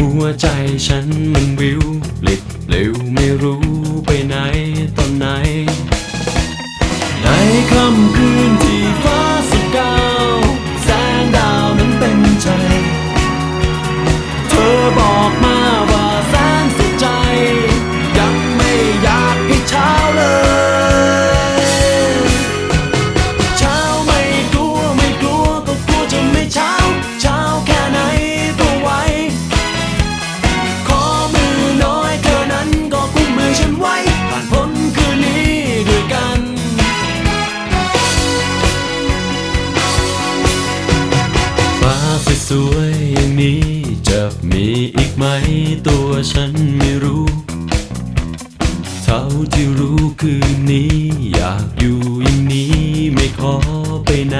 หัวใจฉันมันวิวลิดเร็วไม่รู้ไปไหนตอนไหน สวยอย่างนี้จะมีอีกไหมตัวฉันไม่รู้ เท่าที่รู้คืนนี้ อยากอยู่อย่างนี้ไม่ขอไปไหน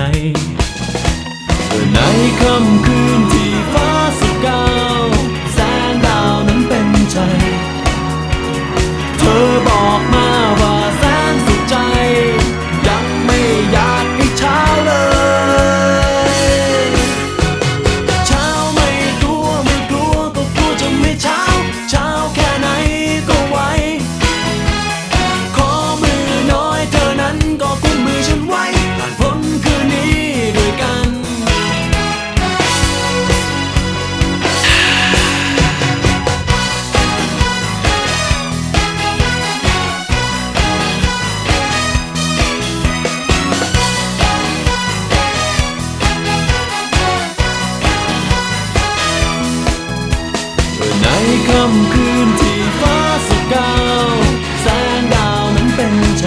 ค่ำคืนที่ฟ้าสุดกาว แสงดาวนั้นเป็นใจ